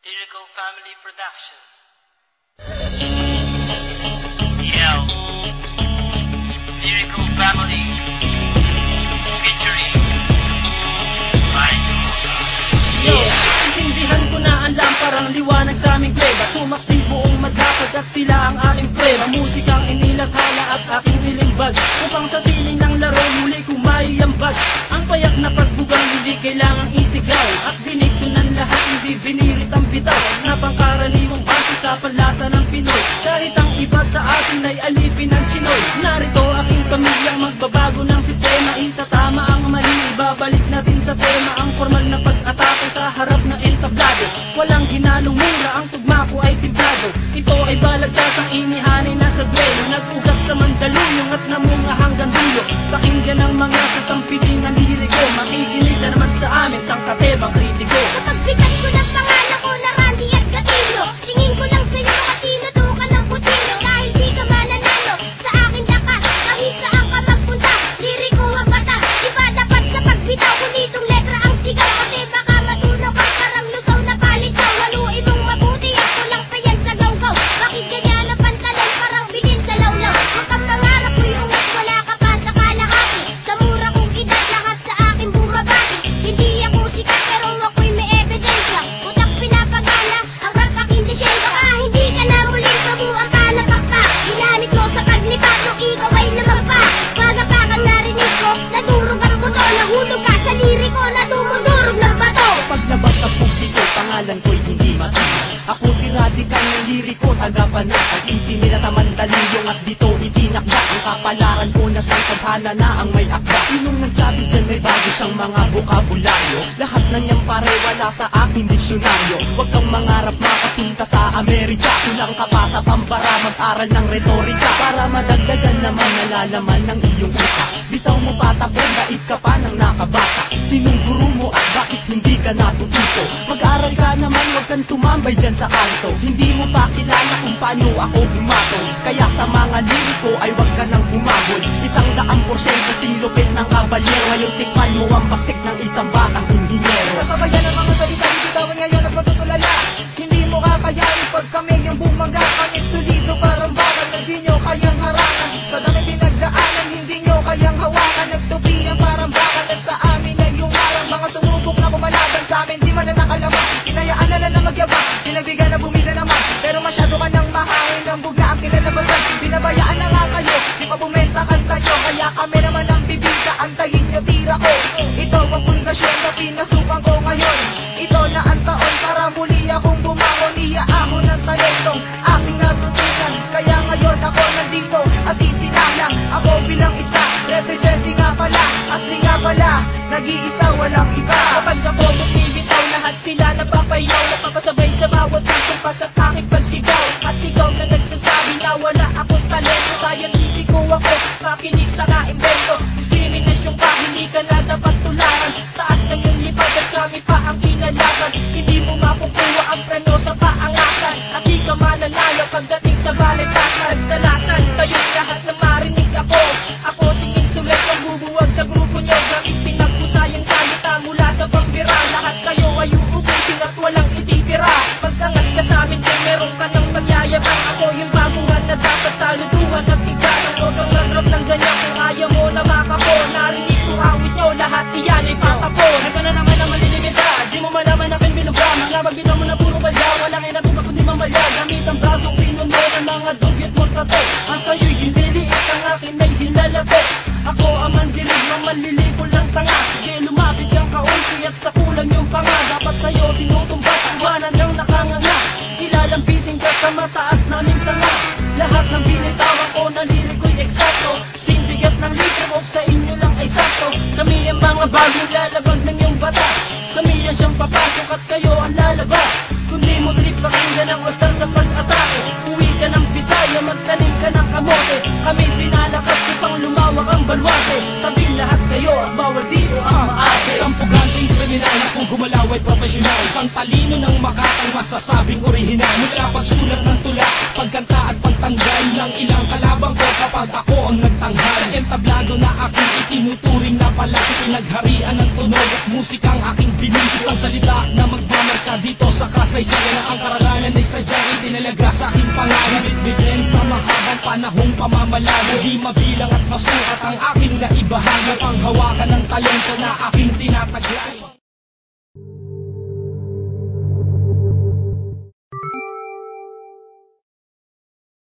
Lyrical Family Production. Yo. Lyrical Family. Featuring. Yo, sisindihan ko na ang lamparang liwanag sa aming kuweba Sumaksing buong madapag at sila ang aking prema Musikang inilathala at aking nilimbag Upang sa siling ng laro muli kong maiambag Ang payak na pagbugang hindi kailangang isigaw At dinig ng lahat hindi binirit ang bitaw. Na pangkaraniwang base sa palasa ng Pinoy. Kahit ang iba sa atin ay alipin ng Chinoy. Narito aking pamilyang magbabago ng sistema. Itatama ang mali, ibabalik natin sa tema. Ang formal na pag-atake sa harap ng entablado. Walang hinalong mura, ang tugma ko ay timplado Ito ay balagtas ang inihanin na sa duelo. Nag-ugat sa mandaluyong at namunga hanggang dulo Pakinggan ang mga sasampiting ng liriko Makikinig na naman sa amin, sang katebang kritiko liriko, tagapanatag Isip nila sa mandaluyong at dito itinakda. Ang kapalaran ko na siyang tadhana na ang may akda. Sinong nagsabi dyan may bago siyang mga bukabularyo Lahat na niyang pare wala sa aking diksyonaryo. Huwag kang mangarap makapunta sa Amerika. Kulang ka pa sa pambara mag-aral ng retorika. Para madagdagan naman nalalaman ng iyong utak Bitaw mo patapon, daig ka pa ng nakabata. Sinong guru mo at hindi ka natututo Mag-aral ka naman, huwag kang tumambay dyan sa kanto Hindi mo pa kilala kung paano ako humatol Kaya sa mga liriko ay huwag ka nang humagol Isang daang porsyento sing lupit ng kabalyero Ngayon tikman mo ang baksik ng isang batang pinagbigyan na bumida naman Pero masyado ka nang mahangin, ang bugna ang kinalabasan. Binabayaan na nga kayo, di pa bumenta kanta nyo. Kaya kami naman ang bibida, antayin nyo tira ko. Ito ang pundasyon na pinasukan ko ngayon. Ito na ang taon para muli akong bumangon. Iya ako ng talentong aking natutunan. Kaya ngayon ako nandito at isinalang Ako bilang isa, representing nga pala Asli nga pala, nag-iisa walang iba. Kapag ako bumibitaw, lahat sila napapayaw Napapasabay sa bawat tumpas at aking pagsigaw. At ikaw na nagsasabi na wala akong talento. Scientifico ako, makinig sa kaimbento Diskriminasyon ka, hindi ka na dapat tularan. Taas ng iyong lipad at kami pa ang pinalaban Hindi mo makukuha ang preno sa ng pagyayabang Ako yung baguhan na dapat saluduhan at igalan Huwag kang nagrap ng ganyan. Kung ayaw mo na makako Narinig ko awit nyo, lahat iyan ay patapon Nagka na naman ang malilimita, di mo malaman aking binuga Mga pagbitaw mo na puro balya, walang inatubag kundi mamalya Gamit ang brasong pinuno ng mga dugyot mo tato Ang sa'yo'y hindi liit, ang akin ay hilalapit Ako ang mandilig na manlilipo lang tanga. Sige lumapit kang kaunti at sa kulang yung panga. Dapat sa'yo tinutumbat mataas naming sanga. Lahat ng binitawan ko naliliko'y eksakto. Simbigat ng litro sa inyo lang ay sakto. Kami ang mga bagong lalabag ng iyong batas. Kami ang siyang papasok at kayo ang lalabas. Kung di mo trip pakinggan ang wastar sa pag-atake Uwi ka ng Bisaya, magtanim ka ng kamote. Kami pinalakas upang lumawak ang balwate Tabi lahat kayo at bawal dito ang maate Isang puganteng kriminal na kung gumalaw ay profesional. Isang talino ng makatang masasabing orihinal. Mula pagsulat ng tula, pagkanta at pagtanggal Ng ilang kalabang ko kapag ako ang nagtanghal Sa entablado na aking itinuturing na palaki Pinagharian ng tunog at musika ang aking binig Isang salita na magmamarka dito sa kasaysayan Na ang karalanan ay sadyang itinalaga sa aking pangalan Bitbigyan sa mahabang panahong pamamalago Di mabilang at masukat ang aking naibahagi Panghawakan ng talento na aking tinataglay